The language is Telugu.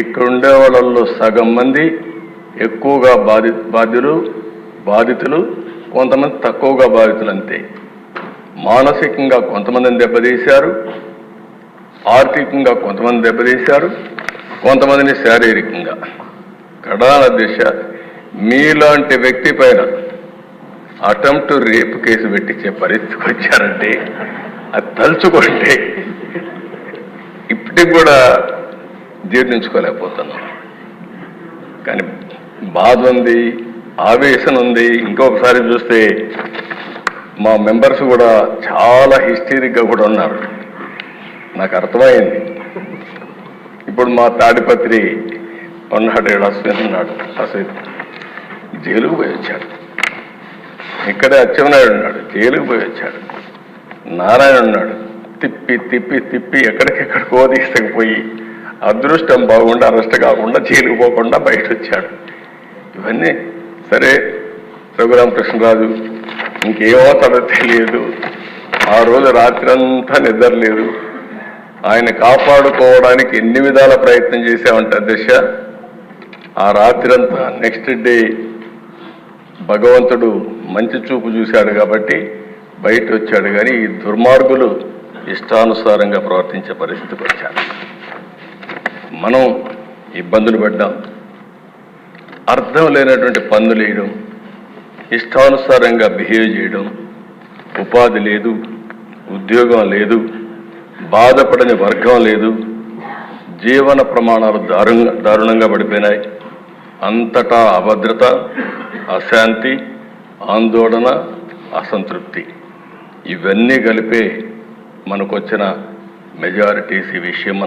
ఇక్కడ ఉండే వాళ్ళల్లో సగం మంది ఎక్కువగా బాధి బాధ్యులు బాధితులు కొంతమంది తక్కువగా బాధితులు అంతే. మానసికంగా కొంతమందిని దెబ్బతీశారు ఆర్థికంగా కొంతమంది దెబ్బతీశారు కొంతమందిని శారీరకంగా. కడాల దిశ మీలాంటి వ్యక్తి పైన అటెంప్ట్ రేపు కేసు పెట్టించే పరిస్థితికి వచ్చారంటే అది తలుచుకుంటే ఇప్పటికి కూడా జీర్ణించుకోలేకపోతున్నాం. కానీ బాధ ఉంది ఆవేశం ఉంది. ఇంకొకసారి చూస్తే మా మెంబర్స్ కూడా చాలా హిస్టరిక్గా కూడా ఉన్నారు. నాకు అర్థమైంది. ఇప్పుడు మా తాడిపత్రి ఉన్నాడు ఏడు అశ్విన్ ఉన్నాడు. అశ్విన్ జైలుకు పోయి వచ్చాడు. ఇక్కడే అచ్చెన్నాయుడు ఉన్నాడు. జైలుకు పోయి వచ్చాడు. నారాయణ ఉన్నాడు. తిప్పి తిప్పి తిప్పి ఎక్కడికెక్కడికో తీసుకుపోయి అదృష్టం బాగుండా అరెస్ట్ కాకుండా చీలిపోకుండా బయట వచ్చాడు ఇవన్నీ సరే రఘురామకృష్ణరాజు ఇంకేమవుతాడో తెలియదు. ఆ రోజు రాత్రంతా నిద్ర లేదు ఆయన కాపాడుకోవడానికి ఎన్ని విధాల ప్రయత్నం చేశామంటే దిశ ఆ రాత్రంతా నెక్స్ట్ డే భగవంతుడు మంచి చూపు చూశాడు కాబట్టి బయట వచ్చాడు కానీ ఈ దుర్మార్గులు ఇష్టానుసారంగా ప్రవర్తించే పరిస్థితికి వచ్చారు. మనం ఇబ్బందులు పడ్డాం. అర్థం లేనటువంటి పన్నులు వేయడం ఇష్టానుసారంగా బిహేవ్ చేయడం ఉపాధి లేదు ఉద్యోగం లేదు బాధపడని వర్గం లేదు జీవన ప్రమాణాలు దారుణంగా దారుణంగా పడిపోయినాయి. అంతటా అభద్రత అశాంతి ఆందోళన అసంతృప్తి. ఇవన్నీ కలిపే మనకొచ్చిన మెజారిటీస్ ఈ విషయం